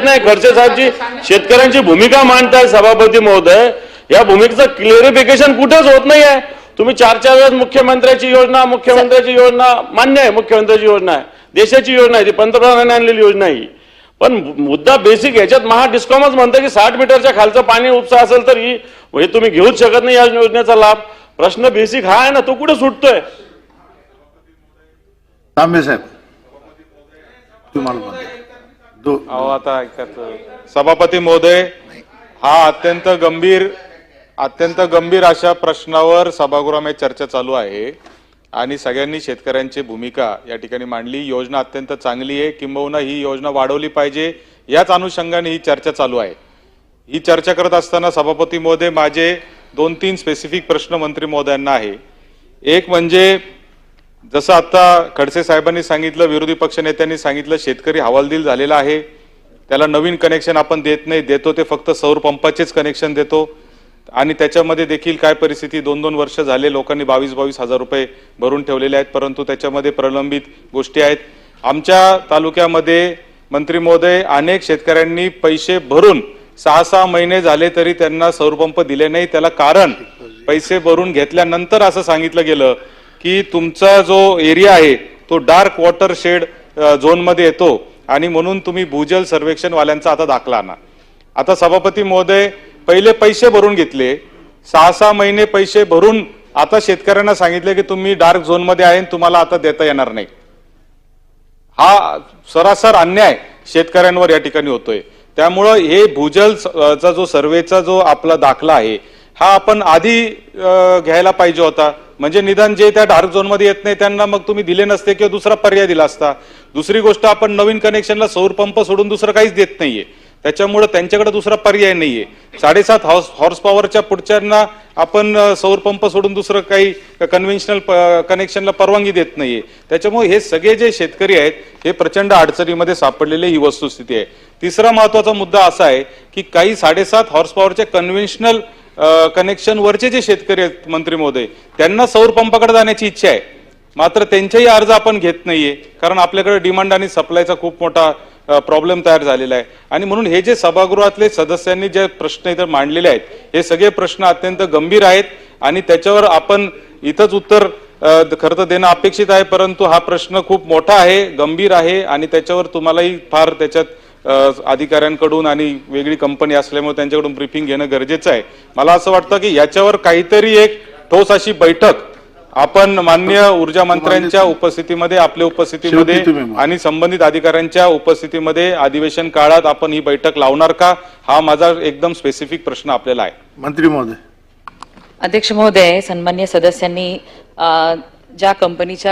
देत नाही. खडसे साहेबची शेतकऱ्यांची भूमिका मांडताय सभापती महोदय. या भूमिकेचं क्लिअरिफिकेशन कुठेच होत नाही आहे तुम्ही चार चार वेळेस मुख्यमंत्र्याची योजना मुख्यमंत्र्याची योजना मान्य आहे मुख्यमंत्र्याची योजना आहे. देशाची योजना आहे ती. पंतप्रधानांनी आणलेली योजना आहे ही. पण मुद्दा बेसिक ह्याच्यात महा डिस्कॉमच म्हणतं की साठ मीटरच्या खालचं पाणी उपसा असेल तर ही हे तुम्ही घेऊच शकत नाही या योजनेचा लाभ. प्रश्न बेसिक हा आहे ना तो कुठे सुटतोय? साहेब तुम्हाला अहो आता ऐकायचं सभापती महोदय हा अत्यंत गंभीर अत्यंत गंभीर अशा प्रश्नावर सभागृहामध्ये चर्चा चालू आहे आणि सगळ्यांनी शेतकऱ्यांची भूमिका या ठिकाणी मांडली. योजना अत्यंत चांगली आहे. किंबहुना ही योजना वाढवली पाहिजे याच अनुषंगाने ही चर्चा चालू आहे. ही चर्चा करत असताना सभापती महोदय माझे दोन तीन स्पेसिफिक प्रश्न मंत्री महोदयांना आहे. एक म्हणजे जसं आता खडसे साहेबांनी सांगितलं विरोधी पक्ष नेत्यांनी सांगितलं शेतकरी हवालदिल झालेला आहे. त्याला नवीन कनेक्शन आपण देत नाही देतो ते फक्त सौर पंपाचेच कनेक्शन देतो. आणि त्याच्यामध्ये देखील काय परिस्थिती दोन दोन वर्ष झाले लोकांनी बावीस बावीस हजार रुपये भरून ठेवलेले आहेत परंतु त्याच्यामध्ये प्रलंबित गोष्टी आहेत. आमच्या तालुक्यामध्ये मंत्री महोदय अनेक शेतकऱ्यांनी पैसे भरून सहा सहा महिने झाले तरी त्यांना सौरपंप दिले नाही. त्याला कारण पैसे भरून घेतल्यानंतर असं सांगितलं गेलं. की तुमचा जो एरिया आहे तो डार्क वॉटर शेड झोनमध्ये येतो आणि म्हणून तुम्ही भूजल सर्वेक्षणवाल्यांचा आता दाखला आणा. आता सभापती महोदय पहिले पैसे भरून घेतले. सहा सहा महिने पैसे भरून आता शेतकऱ्यांना सांगितले की तुम्ही डार्क झोनमध्ये आहे आणि तुम्हाला आता देता येणार नाही. हा सरासर अन्याय शेतकऱ्यांवर या ठिकाणी होतोय. त्यामुळं हे भूजल चा जो सर्वेचा जो आपला दाखला आहे हा आपण आधी घ्यायला पाहिजे होता. म्हणजे निदान जे त्या डार्क झोनमध्ये येत नाही त्यांना मग तुम्ही दिले नसते किंवा दुसरा पर्याय दिला असता. दुसरी गोष्ट आपण नवीन कनेक्शनला सौर पंप सोडून दुसरं काहीच देत नाहीये. त्याच्यामुळे त्यांच्याकडे दुसरा पर्याय नाहीये. साडेसात हॉर्स हॉर्स पॉवरच्या पुढच्यांना आपण सौर पंप सोडून दुसरं काही कन्व्हेन्शनल कनेक्शनला परवानगी देत नाहीये. त्याच्यामुळे हे सगळे जे शेतकरी आहेत हे प्रचंड अडचणीमध्ये सापडलेले ही वस्तुस्थिती आहे. तिसरा महत्त्वाचा मुद्दा असा आहे की काही साडेसात हॉर्स पॉवरच्या कन्व्हेन्शनल कनेक्शन वरचे जे शेतकरी आहेत मंत्री महोदय त्यांना सौर पंपाकडे जाण्याची इच्छा आहे. मात्र त्यांचाही अर्ज आपण घेत नाहीये. कारण आपल्याकडे डिमांड आणि सप्लायचा खूप मोठा प्रॉब्लेम तयार झालेला आहे. आणि म्हणून हे जे सभागृहातले सदस्यांनी जे प्रश्न इथं मांडलेले आहेत हे सगळे प्रश्न अत्यंत गंभीर आहेत. आणि त्याच्यावर आपण इथंच उत्तर अ, खरं तर देणं अपेक्षित आहे. परंतु हा प्रश्न खूप मोठा आहे गंभीर आहे. आणि त्याच्यावर तुम्हालाही फार त्याच्यात अधिकाऱ्यांकडून आणि वेगळी कंपनी असल्यामुळे त्यांच्याकडून ब्रीफिंग घेणं गरजेचं आहे. मला असं वाटतं की याच्यावर काहीतरी एक ठोस अशी बैठक आपण मान्य ऊर्जा मंत्र्यांच्या उपस्थितीमध्ये आपल्या उपस्थितीमध्ये. आणि संबंधित अधिकाऱ्यांच्या उपस्थितीमध्ये अधिवेशन काळात आपण ही बैठक लावणार का? हा माझा एकदम स्पेसिफिक प्रश्न आपल्याला आहे. मंत्री महोदय. अध्यक्ष महोदय सन्मान्य सदस्यांनी ज्या कंपनीच्या